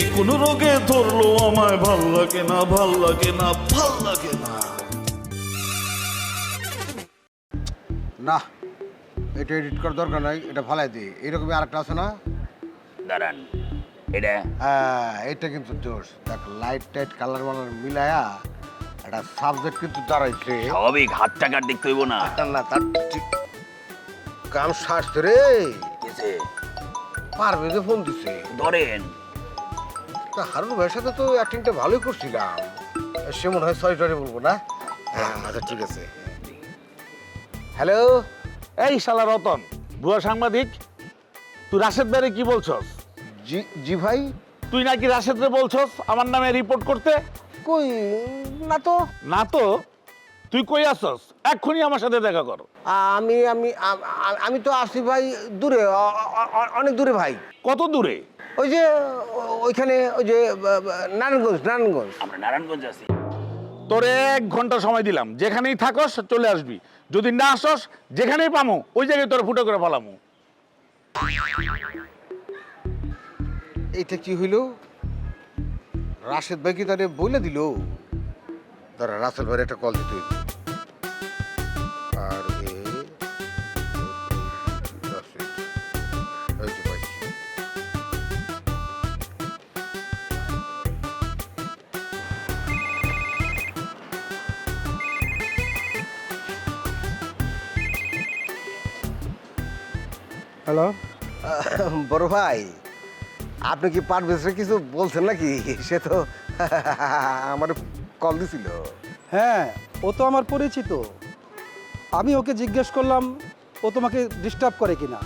এ কোন রোগে ধরলো আমায় ভালো লাগে না ভালো লাগে না ভালো লাগে না। না এটা এডিট করার দরকার নাই এটা ফালাই দিই এরকমই আরেকটা আছে না? দাঁড়ান এটা? হ্যাঁ এটা কিন্তু জোশ। দেখ লাইট টাইট কালার মালার মিলায়া একটা সাবজেক্ট কিন্তু দাঁড়াইছে। স্বাভাবিক হাত টাকার দেখতে হইব না? তার না তার ঠিক কাম সারছে রে। পারবে যে ফোন দিছে। ধরেন তা হারুন ভাইয়ের সাথে তো অ্যাক্টিংটা ভালোই করছিলাম। সে মনে হয় সরি টরি বলব না? হ্যাঁ আচ্ছা ঠিক আছে। হ্যালো এই শালা রতন ভুয়া সাংবাদিক তুই রাশেদ ভাইরে কি বলছস? জি জি ভাই? তুই নাকি রাশেদরে বলছস আমার নামে রিপোর্ট করতে? কই না তো। না তো? তুই কই আসছস এক্ষুনি আমার সাথে দেখা কর। আমি আমি আমি তো আসি ভাই দূরে অনেক দূরে ভাই। কত দূরে? ওই যে ওইখানে ওই যে নারায়ণগঞ্জ নারায়ণগঞ্জ। আমরা নারায়ণগঞ্জ আছি। তোরে এক ঘণ্টা সময় দিলাম। যেখানেই থাকস চলে আসবি। যদি না আসস যেখানেই পামো ওই জায়গায় তোর ফুটো করে পালামু। এইটা কি হইল? রাশেদ ভাই কি তাহলে বলে দিল? দাঁড়া রাসেল ভাইয়ের একটা কল দিতে হইবে। হ্যালো বড় ভাই আপনি কি পারভেজরে কিছু বলছেন নাকি? সে তো আমার কল দিছিল। হ্যাঁ ও তো আমার পরিচিত। আমি ওকে জিজ্ঞেস করলাম ও তোমাকে ডিস্টার্ব করে কিনা।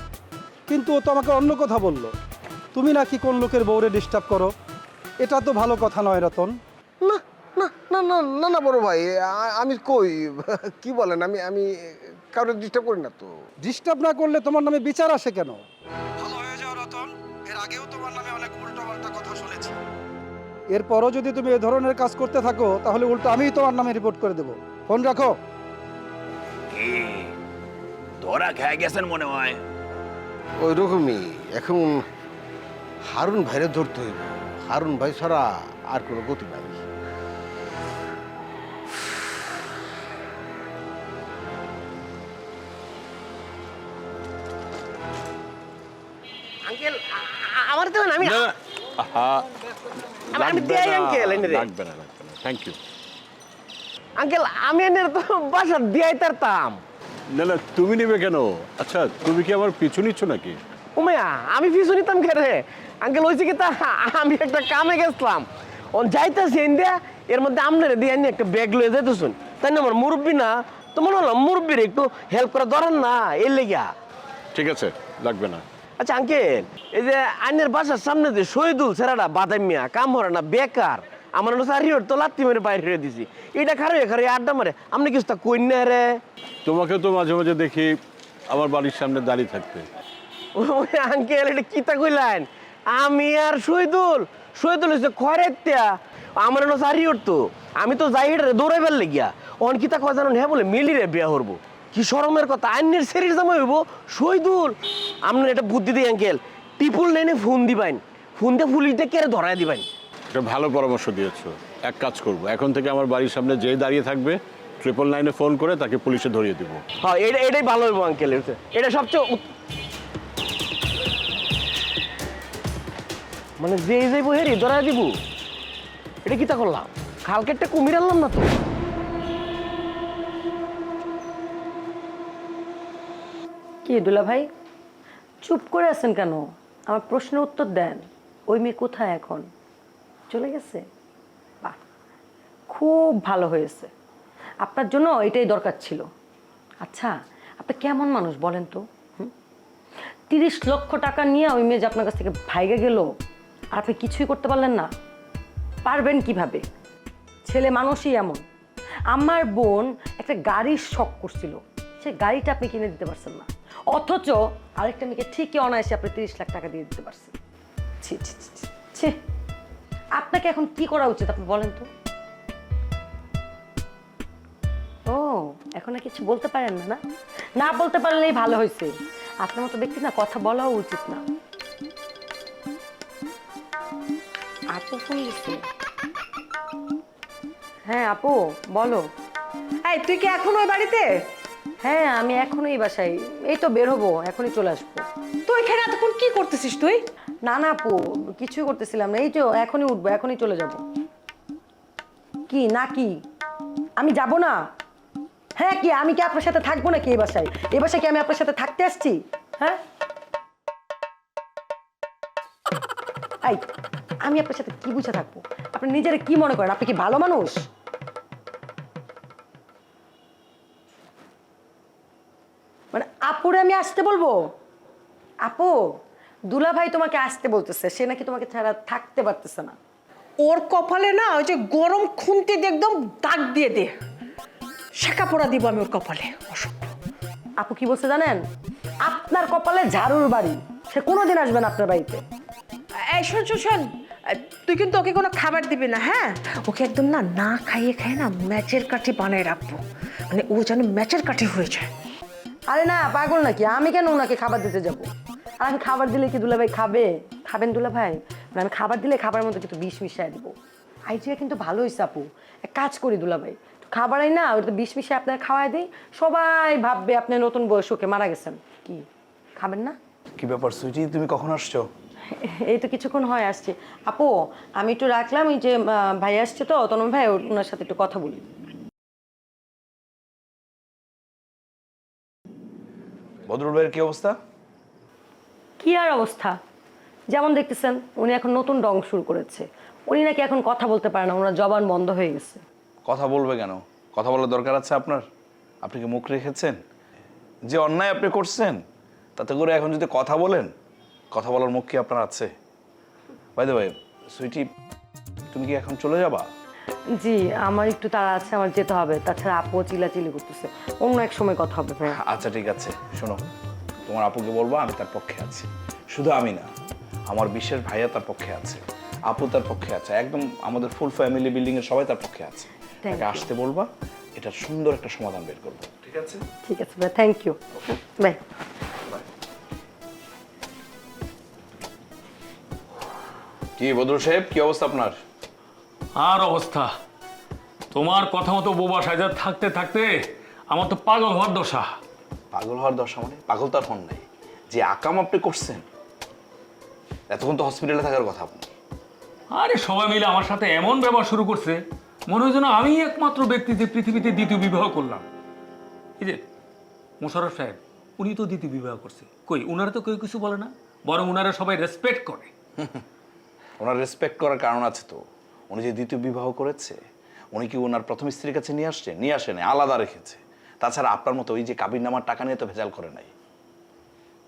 কিন্তু ও তো আমাকে অন্য কথা বলল। তুমি নাকি কোন লোকের বউরে ডিস্টার্ব করো? এটা তো ভালো কথা নয় রতন। না না না না না না বড় ভাই আমি কই কি বলেন? আমি আমি কারোর ডিস্টার্ব করি না তো। ডিস্টার্ব না করলে তোমার নামে বিচার আসে কেন? ভালো হয়ে যাও রতন। এর আগেও তোমার নামে অনেক উল্টো পাল্টা কথা শুনেছি। এরপরও যদি তুমি এ ধরনের কাজ করতে থাকো তাহলে উল্টো আমিই তোমার নামে রিপোর্ট করে দেবো। ফোন রাখো। কি ধরা খেয়ে গেছেন মনে হয়। ওই রকমই এখন হারুন ভাইরে ধরতে হইব। হারুন ভাই ছাড়া আর কোনো গতি নাই। লাগবে না, আঙ্কেল লাগবে না থ্যাংক ইউ আঙ্কেল আমি এনে তো বাসা দিয়াই তারতাম না না তুমি নেবে কেন আচ্ছা তুমি কি আমার পিছু নিচ্ছ নাকি উমায়া আমি পিছু নিতাম খেরে আঙ্কেল হয়েছে কি তা আমি একটা কামে গেছিলাম ও যাইতেছি ইন্ডিয়া এর মধ্যে আপনারে দিয়ে আনি একটা ব্যাগ লয়ে তাই না আমার মুরব্বী না তো মনে হলো মুরব্বীর একটু হেল্প করা ধরেন না এর লেগা ঠিক আছে লাগবে না আচ্ছা আঙ্কেল এই যে আইনের বাসার সামনে যে শহীদুল সেরাটা বাদামিয়া কাম হরে না বেকার। আমার হলো চারিওর তো লাত্তি মেরে বাইরে হয়ে দিছি। এটা খারে খারে আড্ডা মারে। আপনি কিছু তা কই না রে। তোমাকে তো মাঝে মাঝে দেখি আমার বাড়ির সামনে দাঁড়িয়ে থাকতে। ওই আঙ্কেল এটা কি তা কইলেন? আমি আর শহীদুল। শহীদুল হচ্ছে খয়রাত্তিয়া আমার হলো চারিওর তো। আমি তো যাই এটা দৌড়াই ফেললে গিয়া অন কি তা কয় জানেন হ্যাঁ বলে মিলি রে বিয়া করব। কি শরমের কথা? আইনের শরীর জামা হইব? শহীদুল! আপনার এটা বুদ্ধি দিই আঙ্কেল। টিপুল লাইনে ফোন দিবেন ফোন দিয়ে পুলিশটা কেড়ে ধরাই দিবেন একটা ভালো পরামর্শ দিয়েছ। এক কাজ করব এখন থেকে আমার বাড়ির সামনে যে দাঁড়িয়ে থাকবে ট্রিপল নাইনে ফোন করে তাকে পুলিশে ধরিয়ে দিব। হ্যাঁ এটা এটাই ভালো হইব আঙ্কেল। এটা সবচেয়ে উত- মানে যে যাইব হেরি ধরা দিব। এটা কি তা করলাম? কালকে একটা কুমির আনলাম না তো? কি, দুলা ভাই? চুপ করে আছেন কেন? আমার প্রশ্নের উত্তর দেন। ওই মেয়ে কোথায় এখন? চলে গেছে? বাহ, খুব ভালো হয়েছে। আপনার জন্য এটাই দরকার ছিল। আচ্ছা আপনি কেমন মানুষ বলেন তো? তিরিশ লক্ষ টাকা নিয়ে ওই মেয়ে যে আপনার কাছ থেকে ভাইগে গেল, আর আপনি কিছুই করতে পারলেন না। পারবেন কীভাবে? ছেলে মানুষই এমন। আমার বোন একটা গাড়ির শখ করছিল। সে গাড়িটা আপনি কিনে দিতে পারছেন না। অথচ আরেকটা মেয়েকে ঠিকই অনায়াসে আপনি তিরিশ লাখ টাকা দিয়ে দিতে পারছেন। ছি ছি ছি, ছি, ছি। আপনাকে এখন কি করা উচিত আপনি বলেন তো? ও এখন আর কিছু বলতে পারেন না না? না বলতে পারলেই ভালো হয়েছে আপনার মতো ব্যক্তি না কথা বলাও উচিত না। আপু ফোন হ্যাঁ আপু বলো। এই তুই কি এখন ওই বাড়িতে? হ্যাঁ আমি এখনই এই বাসায়। এই তো বের হব এখনই চলে আসব। তো এখানে এতক্ষণ কি করতেছিস তুই? না না আপু কিছুই করতেছিলাম না। এই তো এখনই উঠবো এখনই চলে যাব। কি না কি? আমি যাব না? হ্যাঁ কি আমি কি আপনার সাথে থাকব নাকি এই বাসায়? এই বাসায় কি আমি আপনার সাথে থাকতে আসছি? হ্যাঁ? এই আমি আপনার সাথে কি বুঝে থাকব? আপনি নিজেরা কি মনে করেন? আপনি কি ভালো মানুষ? আমি আসতে বলব? আপু দুলা ভাই তোমাকে আসতে বলতেছে সে নাকি তোমাকে ছাড়া থাকতে পারতেছে না। ওর কপালে না ওই যে গরম খুন্তি দিয়ে একদম দাগ দিয়ে দে। শেখা পড়া দিব আমি ওর কপালে অসভ্য। আপু কি বলছে জানেন? আপনার কপালে ঝাড়ুর বাড়ি সে কোনোদিন আসবে না আপনার বাড়িতে। এই শোন শোন শোন তুই কিন্তু ওকে কোনো খাবার দিবি না হ্যাঁ? ওকে একদম না না খাইয়ে খাইয়ে না ম্যাচের কাঠি বানায় রাখব। মানে ও যেন ম্যাচের কাঠি হয়ে যায়। আরে না পাগল নাকি? আমি কেন ওনাকে খাবার দিতে যাব? আর আমি খাবার দিলে কি দুলা ভাই খাবে? খাবেন দুলা ভাই মানে আমি খাবার দিলে খাবারের মধ্যে কিন্তু বিষ মিশিয়ে দিব। আইডিয়া কিন্তু ভালোই আপু। এক কাজ করি দুলা ভাই খাবারই না ওটা বিষ মিশিয়ে আপনার খাওয়াই দিই। সবাই ভাববে আপনি নতুন বয়স ওকে মারা গেছেন। কি খাবেন না? কি ব্যাপার সুইটি তুমি কখন আসছো? এই তো কিছুক্ষণ হয় আসছে। আপু আমি একটু রাখলাম এই যে ভাই আসছে তো তনম ভাই ওনার সাথে একটু কথা বলি। বদরুল ভাইয়ের কি অবস্থা? কি আর অবস্থা? যেমন দেখতেছেন উনি এখন নতুন ডং শুরু করেছে। উনি নাকি এখন কথা বলতে পারে না ওনার জবান বন্ধ হয়ে গেছে। কথা বলবে কেন? কথা বলার দরকার আছে আপনার? আপনি কি মুখ রেখেছেন? যে অন্যায় আপনি করছেন তাতে করে এখন যদি কথা বলেন কথা বলার মুখ কি আপনার আছে? বাইদে ভাই সুইটি তুমি কি এখন চলে যাবা? জি আমার একটু তাড়া আছে আমার যেতে হবে। তাছাড়া আপুও চিলাচিলি করতেছে। অন্য এক সময় কথা হবে ভাই আচ্ছা ঠিক আছে। শোনো তোমার আপুকে বলব আমি তার পক্ষে আছি। শুধু আমি না আমার বিশেষ ভাইয়া তার পক্ষে আছে আপু তার পক্ষে আছে একদম আমাদের ফুল ফ্যামিলি বিল্ডিং এর সবাই তার পক্ষে আছে। তাকে আসতে বলবা এটা সুন্দর একটা সমাধান বের করব ঠিক আছে? ঠিক আছে ভাই থ্যাংক ইউ বাই কি বদরুল সাহেব কি অবস্থা আপনার? আর অবস্থা। তোমার কথা মতো বোবা সাজা থাকতে থাকতে আমার তো পাগল হওয়ার দশা। পাগল হওয়ার দশা মানে? পাগল তার ফোন নাই। যে আকাম আপনি করছেন এতক্ষণ তো হসপিটালে থাকার কথা আপনি। আরে সবাই মিলে আমার সাথে এমন ব্যবহার শুরু করছে মনে হয় যেন আমি একমাত্র ব্যক্তি যে পৃথিবীতে দ্বিতীয় বিবাহ করলাম। এই যে মোশারফ সাহেব উনি তো দ্বিতীয় বিবাহ করছে। কই উনারা তো কেউ কিছু বলে না? বরং উনারা সবাই রেসপেক্ট করে। ওনার রেসপেক্ট করার কারণ আছে তো। উনি যে দ্বিতীয় বিবাহ করেছে উনি কি ওনার প্রথম স্ত্রীর কাছে নিয়ে আসছে? নিয়ে আসে নাই আলাদা রেখেছে। তাছাড়া আপনার মতো ওই যে কাবির নামার টাকা নিয়ে তো ভেজাল করে নাই।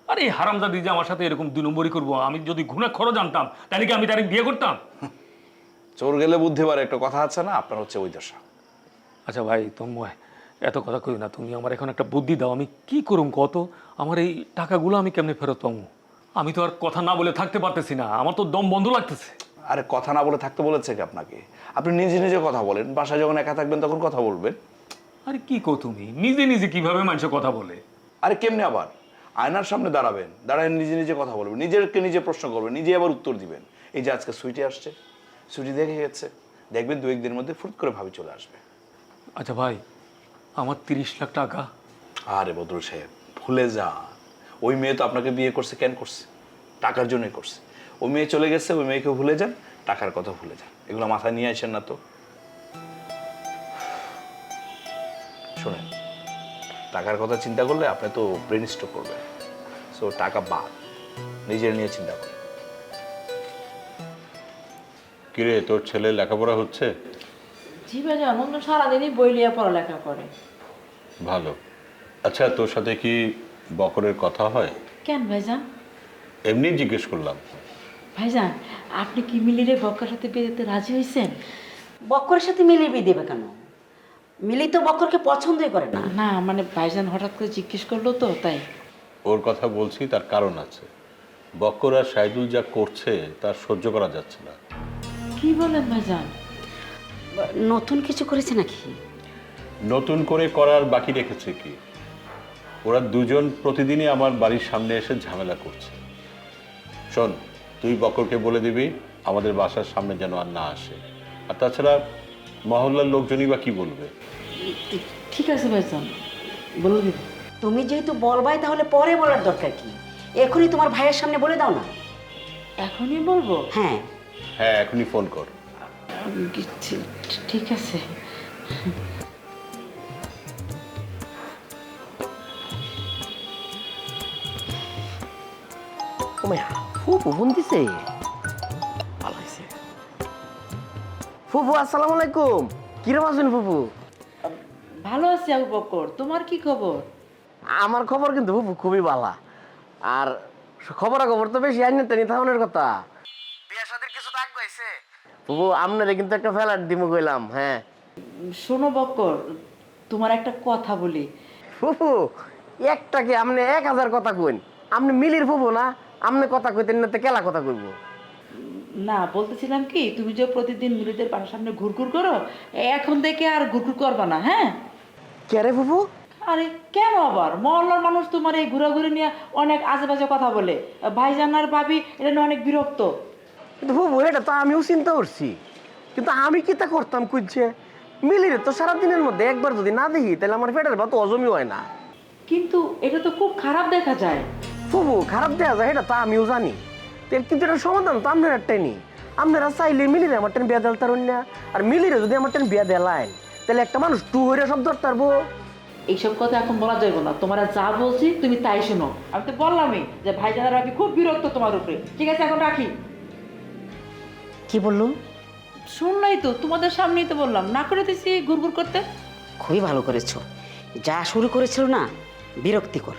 আরে এই হারামজাদি যে আমার সাথে এরকম দুই নম্বরই করব আমি যদি ঘুণা খরচ জানতাম তাহলে কি আমি তারিখ বিয়ে করতাম? চোর গেলে বুদ্ধি বাড়ে একটা কথা আছে না? আপনার হচ্ছে ওই দশা। আচ্ছা ভাই তন্ময় এত কথা কই না তুমি আমার এখন একটা বুদ্ধি দাও আমি কি করুম কত? আমার এই টাকাগুলো আমি কেমনে ফেরত পাবো আমি তো আর কথা না বলে থাকতে পারতেছি না আমার তো দম বন্ধ লাগতেছে। আরে কথা না বলে থাকতে বলেছে কি আপনাকে? আপনি নিজে নিজে কথা বলেন। বাসায় যখন একা থাকবেন তখন কথা বলবেন। আরে কি কো তুমি? নিজে নিজে কীভাবে মানুষ কথা বলে? আরে কেমনে আবার? আয়নার সামনে দাঁড়াবেন দাঁড়ায় নিজে নিজে কথা বলবেন নিজেকে নিজে প্রশ্ন করবেন নিজে আবার উত্তর দিবেন। এই যে আজকে সুইটি আসছে সুইটি দেখে গেছে দেখবেন দু একদিনের মধ্যে ফুট করে ভাবি চলে আসবে। আচ্ছা ভাই আমার তিরিশ লাখ টাকা। আরে বদরুল সাহেব ভুলে যা ওই মেয়ে তো আপনাকে বিয়ে করছে কেন করছে? টাকার জন্যই করছে। ওই মেয়ে চলে গেছে ওই মেয়েকে ভুলে যান টাকার কথা ভুলে যান। এগুলো মাথায় নিয়ে আসেন না তো। শোনেন টাকার কথা চিন্তা করলে আপনি তো ব্রেন স্ট্রোক করবেন। সো টাকা বাদ নিজের নিয়ে চিন্তা করেন। কিরে তোর ছেলে লেখাপড়া হচ্ছে? জি ভাইজান অন্য সারাদিনই বই লিয়ে পড়ালেখা করে। ভালো। আচ্ছা তোর সাথে কি বকরের কথা হয়? কেন ভাইজান? এমনি জিজ্ঞেস করলাম। ভাইজান আপনি কি মিলিরে বক্কার সাথে বিয়ে দিতে রাজি হয়েছেন বক্করের সাথে মিলিয়ে বিয়ে দেবে কেন? মিলি তো বক্করকে পছন্দই করে না। না মানে ভাইজান হঠাৎ করে জিজ্ঞেস করল তো তাই। ওর কথা বলছি তার কারণ আছে। বক্কর আর সাইদুল যা করছে তার সহ্য করা যাচ্ছে না। কি বলেন ভাইজান? নতুন কিছু করেছে নাকি? নতুন করে করার বাকি রেখেছে কি? ওরা দুজন প্রতিদিনই আমার বাড়ির সামনে এসে ঝামেলা করছে। শোন তুই বকরকে বলে দিবি আমাদের বাসার সামনে যেন আর না আসে। আর তাছাড়া মহল্লার লোকজনই বা কি বলবে? ঠিক আছে ভাইজান বলে দিব। তুমি যেহেতু বলবাই তাহলে পরে বলার দরকার কি? এখনই তোমার ভাইয়ের সামনে বলে দাও না। এখনই বলব? হ্যাঁ। হ্যাঁ এখনই ফোন কর। ঠিক- ঠিক আছে। ও মায়া ফুপু ফোন দিছে। ভালো হয়েছে ফুপু আসসালামু আলাইকুম। কিরম আছেন ফুপু ভালো আছি আবু বকর। তোমার কি খবর? আমার খবর কিন্তু ফুপু খুবই ভালো আর খবরা খবর তো বেশি আইন তেনি থাউনের কথা। বিয়া শাদির কিছু টাক গইছে ফুপু আপনারে কিন্তু একটা ফেলার দিমু কইলাম হ্যাঁ। শোনো বকর তোমার একটা কথা বলি। ফুপু একটা কি আপনি এক হাজার কথা কইন? আপনি মিলির ফুপু না? আপনি কথা কইতেন না তো কেলা কথা কইব? না বলতেছিলাম কি তুমি যে প্রতিদিন মুড়িদের বাসার সামনে ঘুরঘুর করো এখন থেকে আর ঘুরঘুর করবা না হ্যাঁ? কে রে ফুপু আরে কেন আবার? মহল্লার মানুষ তোমার এই ঘোরাঘুরি নিয়ে অনেক আজেবাজে কথা বলে। ভাইজান আর ভাবি এটা নিয়ে অনেক বিরক্ত। কিন্তু ফুপু এটা তো আমিও চিন্তা করছি। কিন্তু আমি কি তা করতাম খুঁজছে মিলিরে তো সারাদিনের মধ্যে একবার যদি না দেখি তাহলে আমার পেটের ভাত অজমি হয় না। কিন্তু এটা তো খুব খারাপ দেখা যায়। ফুবু খারাপ দেওয়া যায় এটা তো আমিও জানি। কিন্তু এটার সমাধান তো আপনার একটাই নেই আপনারা চাইলে মিলিরে আমার টেন বিয়া দেলতার না আর মিলিরে যদি আমার টেন বিয়া দেলায় তাহলে একটা মানুষ টু হইরে সব ধরতে পারব এইসব কথা এখন বলা যাবে না। তোমার যা বলছি তুমি তাই শোনো। আমি তো বললামই যে ভাইজান আর ভাবি খুব বিরক্ত তোমার উপরে। ঠিক আছে এখন রাখি। কি বলল শুনলাই তো তোমাদের সামনেই তো বললাম। না করে দিছি ঘুরঘুর করতে? খুবই ভালো করেছ। যা শুরু করেছিল না বিরক্তিকর।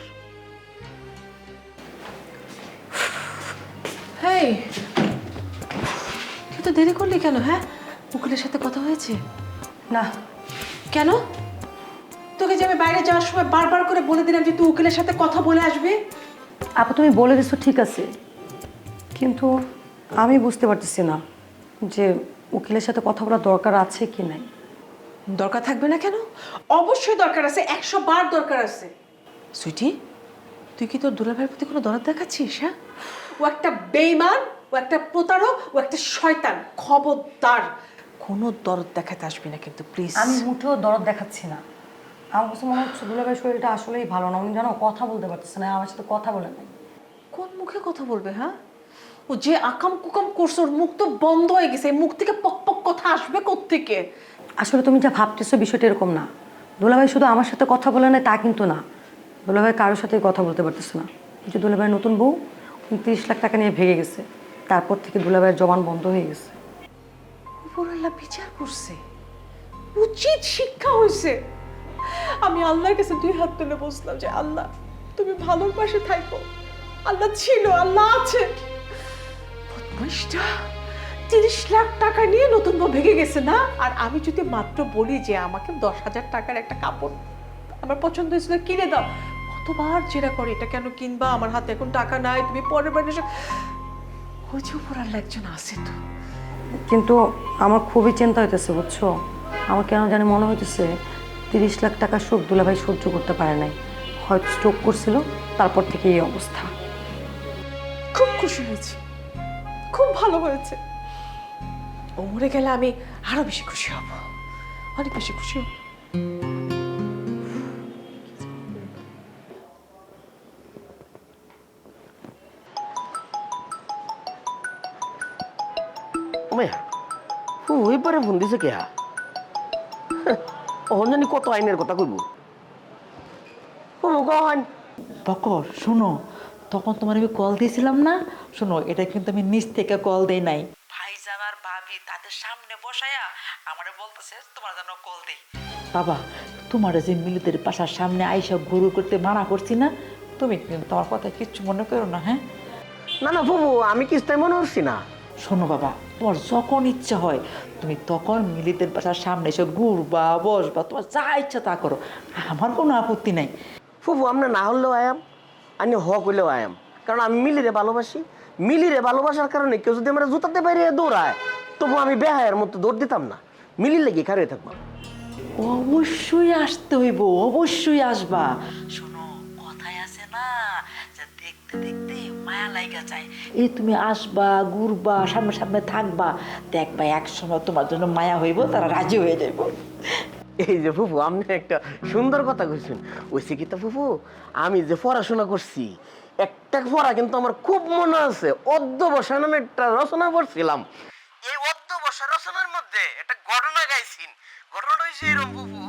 হেই তুই তো দেরি করলি কেন হ্যাঁ? উকিলের সাথে কথা হয়েছে? না। কেন? তোকে যে আমি বাইরে যাওয়ার সময় বারবার করে বলে দিলাম যে তুই উকিলের সাথে কথা বলে আসবি? আপু তুমি বলে দিছো ঠিক আছে। কিন্তু আমি বুঝতে পারতেছি না যে উকিলের সাথে কথা বলার দরকার আছে কি নাই। দরকার থাকবে না কেন? অবশ্যই দরকার আছে একশো বার দরকার আছে। সুইটি তুই কি তোর দুলাভাইয়ের প্রতি কোনো দরদ দেখাচ্ছিস হ্যাঁ? ও একটা বেইমান ও একটা প্রতারক ও একটা শয়তান খবরদার। কোনো দরদ দেখাতে আসবি না কিন্তু প্লিজ আমি মুঠেও দরদ দেখাচ্ছি না। আমার কাছে মনে হচ্ছে দুলাভাই শরীরটা আসলেই ভালো না। উনি জানো কথা বলতে পারতেছে না আমার সাথে কথা বলে নাই। কোন মুখে কথা বলবে হ্যাঁ? ও যে আকাম কুকাম করছে ওর মুখ তো বন্ধ হয়ে গেছে এই মুখ থেকে পক পক কথা আসবে কোত্থেকে? আসলে তুমি যা ভাবতেছো বিষয়টা এরকম না। দুলাভাই শুধু আমার সাথে কথা বলে না তা কিন্তু না। দুলাভাই কারোর সাথে কথা বলতে পারতেছে না। যে দুলাভাই নতুন বউ উনত্রিশ লাখ টাকা নিয়ে ভেঙে গেছে। তারপর থেকে দুলাভাইয়ের জবান বন্ধ হয়ে গেছে। উপরাল্লাহ বিচার করছে। উচিত শিক্ষা হয়েছে। আমি আল্লাহর কাছে দুই হাত তুলে বসলাম যে, আল্লাহ, তুমি ভালোর পাশে থাকো আল্লাহ ছিল, আল্লাহ আছে। বদমাইশটা তিরিশ লাখ টাকা নিয়ে নতুন বউ ভেঙে গেছে না? আর আমি যদি মাত্র বলি যে, আমাকে দশ হাজার টাকার একটা কাপড় আমার পছন্দ হয়েছিল, কিনে দাও। কতবার জেরা করে এটা কেন কিনবা? আমার হাতে এখন টাকা নাই তুমি পরের বার এসে ওই যে উপর আল্লাহ একজন আছে তো। কিন্তু আমার খুবই চিন্তা হইতেছে বুঝছ? আমার কেন জানি মনে হইতেছে তিরিশ লাখ টাকা সুখ দুলাভাই সহ্য করতে পারে নাই। হয়তো স্ট্রোক করছিল তারপর থেকে এই অবস্থা। খুব খুশি হয়েছি। খুব ভালো হয়েছে। ও মরে গেলে আমি আরও বেশি খুশি হব। অনেক বেশি খুশি হব। পারে ফোন দিছে কে জানি কত আইনের কথা কইব। শোনো তখন তোমার আমি কল দিয়েছিলাম না? শোনো এটা কিন্তু আমি নিচ থেকে কল দেই নাই। ভাইজান আর ভাবি তাদের সামনে বসায়া আমারে বলতেছে তোমার জন্য কল দেই। বাবা তোমার যে মিলিদের বাসার সামনে আইসা গরু করতে মানা করছি না তুমি কিন্তু তোমার কথা কিচ্ছু মনে করো না হ্যাঁ? না না ফুবু আমি কিস্তায় মনে হচ্ছি না। শোনো বাবা তোমার যখন ইচ্ছা হয় তুমি তখন মিলিতের বাসার সামনে এসে ঘুরবা বসবা তোমার যা ইচ্ছা তা করো। আমার কোনো আপত্তি নাই। ফুফু আমরা না হলেও আয়াম আমি হ করলেও আয়াম। কারণ আমি মিলিরে ভালোবাসি। মিলিরে ভালোবাসার কারণে কেউ যদি আমরা জুতাতে বাইরে দৌড়ায় তবু আমি বেহায়ের মতো দৌড় দিতাম না। মিলির লেগে খারে থাকব। অবশ্যই আসতে হইব অবশ্যই আসবা। শোনো কথায় আছে না যে দেখতে দেখতে মায়া লাইগা যায়। এই তুমি আসবা ঘুরবা সামনে সামনে থাকবা। দেখবা এক সময় তোমার জন্য মায়া হইব তারা রাজি হয়ে যাইব। এই যে ফুফু আপনি একটা সুন্দর কথা কইছেন। ওই শিক্ষিতা ফুফু আমি যে পড়াশোনা করছি একটা পড়া কিন্তু আমার খুব মনে আছে। অধ্যবসা নামে একটা রচনা পড়ছিলাম। এই অধ্যবসা রচনার মধ্যে একটা ঘটনা গাইছিন। ঘটনাটা হয়েছে এরকম ফুফু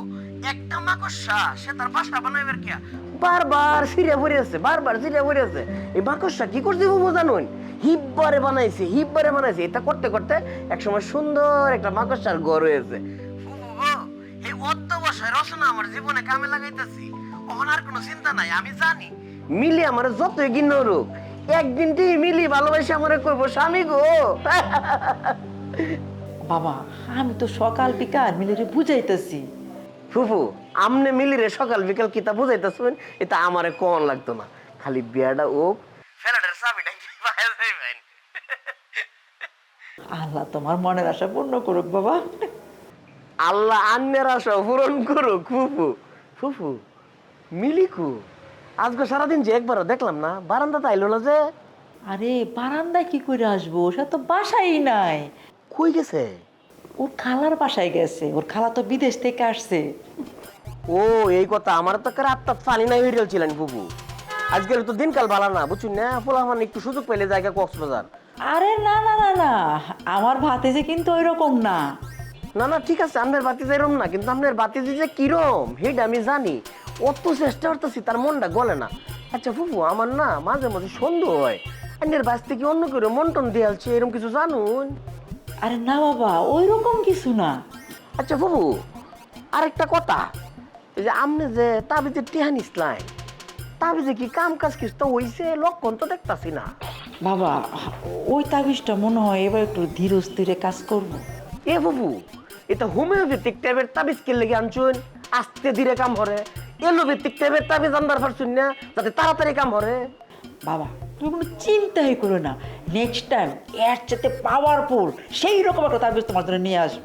একটা মাকড়সা সে তার বাসা বানাইবার কিয়া বারবার সিরিয়া পড়ে আছে বারবার সিরিয়া পড়ে আছে এই মাকড়সা কি করছে ফুফু জানুন? হিব্বারে বানাইছে হিব্বারে বানাইছে। এটা করতে করতে একসময় সুন্দর একটা মাকড়সার ঘর হয়েছে। এই অধ্যবসায় রচনা আমার জীবনে কামে লাগাইতেছি। ওখানে আর কোনো চিন্তা নাই আমি জানি। মিলি আমার যত এগিয়ে রোগ একদিন তুই মিলি ভালোবাসে আমার কইব স্বামী গো। বাবা আমি তো সকাল বিকাল মিলে বুঝাইতেছি। ফুফু আমনে মিলি রে সকাল বিকাল কিতা বুঝাইতেছেন? এটা আমারে কোন লাগতো না। খালি বিয়াটা ওক ফেলাটার চাবিটা আল্লাহ তোমার মনের আশা পূর্ণ করুক বাবা। আল্লাহ আন্যের আশা পূরণ করুক ফুফু। ফুফু মিলিকু। আজকে সারাদিন যে একবারও দেখলাম না বারান্দাতে আইলো না যে। আরে বারান্দায় কি করে আসব? সে তো বাসাই নাই। কই গেছে? ওর খালার বাসায় গেছে। ওর খালা তো বিদেশ থেকে আসছে। ও এই কথা আমার তো কার আত্মা ফানি নাই হইরেল ছিলেন ফুফু আজকাল তো দিনকাল ভালো না বুঝছেন না? পোলা মানে একটু সুযোগ পেলে জায়গা কক্সবাজার। আরে না না না না আমার ভাতে যে কিন্তু ওই রকম না। না না ঠিক আছে আপনার বাতি যেরম না কিন্তু আপনার বাতি যে কিরম হেড আমি জানি। অত চেষ্টা করতেছি তার মনটা গলে না। আচ্ছা ফুফু আমার না মাঝে মাঝে সন্দেহ হয়। আপনার বাস থেকে অন্য কেউ মন টন দিয়ালছে এরকম কিছু জানুন? আরে না বাবা ওই রকম কিছু না। আচ্ছা ফুফু আরেকটা কথা। এই যে আপনি যে তাবিজে টিহান ইসলাম তাবিজে কি কাম কাজ কিছু তো হইছে লক্ষণ তো দেখতাছি না। বাবা ওই তাবিজটা মনে হয় এবার একটু ধীর স্থিরে কাজ করব। এ বাবু এটা হোমিওপ্যাথিক ট্যাবের তাবিজ কে লেগে আনছুন আস্তে ধীরে কাম হরে এলোপ্যাথিক ট্যাবের তাবিজ আনবার পারছুন না যাতে তাড়াতাড়ি কাম হরে বাবা তুমি কোনো চিন্তাই করো না। নেক্সট টাইম এর চেতে পাওয়ারফুল সেই রকম একটা তাবিজ তোমার জন্য নিয়ে আসব।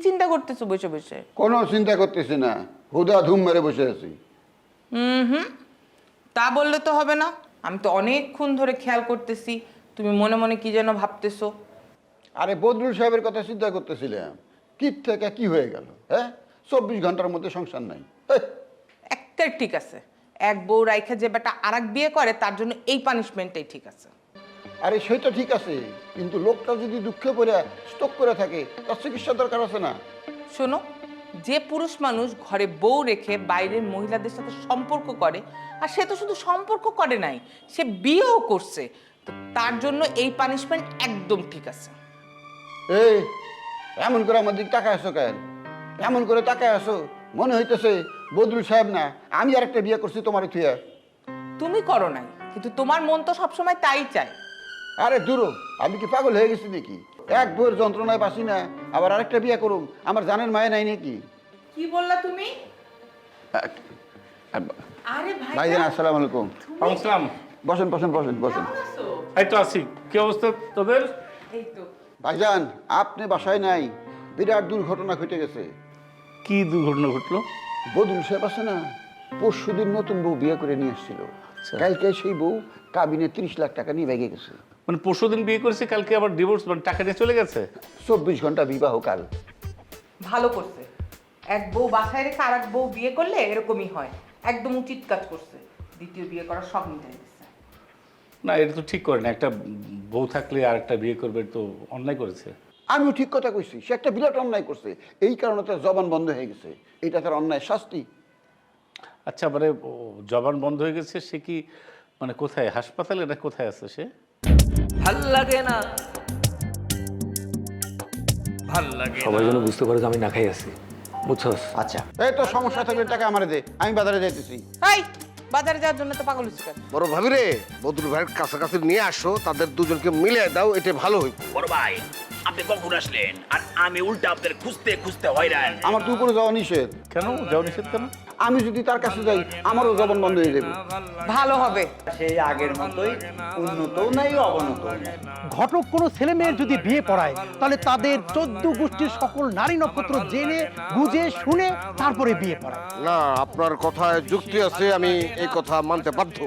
চিন্তা করতেছো বসে বসে? কোনো চিন্তা করতেছি না। হুদা ধুম মেরে বসে আছি। হুম হুম। তা বললে তো হবে না। আমি তো অনেকক্ষণ ধরে খেয়াল করতেছি। তুমি মনে মনে কি যেন ভাবতেছো? আরে বদরুল সাহেবের কথা চিন্তা করতেছিলাম। কি থেকে কি হয়ে গেল হ্যাঁ? চব্বিশ ঘণ্টার মধ্যে সংসার নাই। হেহ, একটা ঠিক আছে। এক বউ রাইখা যে বেটা আরেক বিয়ে করে তার জন্য এই পানিশমেন্টটাই ঠিক আছে। আরে সেটা ঠিক আছে কিন্তু লোকটা যদি দুঃখে পড়ে স্টক করে থাকে তার চিকিৎসা দরকার আছে না? শোনো যে পুরুষ মানুষ ঘরে বউ রেখে বাইরের মহিলাদের সাথে সম্পর্ক করে আর সে তো শুধু সম্পর্ক করে নাই সে বিয়েও করছে তো তার জন্য এই পানিশমেন্ট একদম ঠিক আছে। এই এমন করে আমার দিক তাকায় আসো কেন? এমন করে তাকায় আসো মনে হইতেছে বদরুল সাহেব না আমি আর একটা বিয়ে করছি তোমার থুয়া তুমি করো নাই কিন্তু তোমার মন তো সবসময় তাই চায়। আরে দূর আমি কি পাগল হয়ে গেছি নাকি? এক বইয়ের যন্ত্রণায় বাসি না আবার আরেকটা বিয়ে করুম আমার জানের মায়ে নাই নাকি? কি বললা তুমি? আরে ভাই ভাইজান আসসালামু আলাইকুম। আসসালাম বসেন বসেন বসেন বসেন। এই তো আছি। কি অবস্থা তোদের? এই তো। ভাইজান আপনি বাসায় নাই বিরাট দুর্ঘটনা ঘটে গেছে। কি দুর্ঘটনা ঘটলো? বদুল সাহেব আছে না পরশু দিন নতুন বউ বিয়ে করে নিয়ে এসেছিল কালকে সেই বউ কাবিনে তিরিশ লাখ টাকা নিয়ে ভেঙে গেছে। মানে পরশু দিন বিয়ে করেছে কালকে আবার ডিভোর্স মানে টাকা নিয়ে চলে গেছে? চব্বিশ ঘণ্টা বিবাহ কাল। ভালো করছে। এক বউ বাসায় রেখে আর এক বউ বিয়ে করলে এরকমই হয়। একদম উচিত কাজ করছে। দ্বিতীয় বিয়ে করার সব মিটাই দিচ্ছে। না এটা তো ঠিক করে না একটা বউ থাকলে আর একটা বিয়ে করবে তো অন্যায় করেছে। আমিও ঠিক কথা কইছি সে একটা বিরাট অন্যায় করছে। এই কারণে তার জবান বন্ধ হয়ে গেছে। এটা তার অন্যায় শাস্তি। আচ্ছা মানে ও জবান বন্ধ হয়ে গেছে সে কি মানে কোথায় হাসপাতালে না কোথায় আছে সে? ভালো লাগে না। ভালো লাগে সবাই যেন বুঝতে পারে যে আমি না খাই আছি। বুঝছস? আচ্ছা। এই তো সমস্যা থাকলে টাকা আমারে দে আমি বাজারে যাইতেছি। এই বাজারে যাওয়ার জন্য তো পাগল হচ্ছে বড় ভাবি রে বদরুল ভাইয়ের কাছাকাছি নিয়ে আসো তাদের দুজনকে মিলে দাও এটা ভালো হইব। বড় ভাই আপনি কখন আসলেন? আর আমি উল্টা আপনার খুঁজতে খুঁজতে হয়রান। আমার তো উপরে যাওয়া নিষেধ। কেন? যাও নিষেধ কেন? আমি যদি তার কাছে যাই আমারও জবান বন্ধ হয়ে যাবে। ভালো হবে। সেই আগের মতোই উন্নতও নাই অবনতও নাই। ঘটক কোনো ছেলে মেয়ের যদি বিয়ে পড়ায় তাহলে তাদের চোদ্দ গোষ্ঠীর সকল নারী নক্ষত্র জেনে বুঝে শুনে তারপরে বিয়ে পড়ায়। না আপনার কথায় যুক্তি আছে আমি এই কথা মানতে বাধ্য।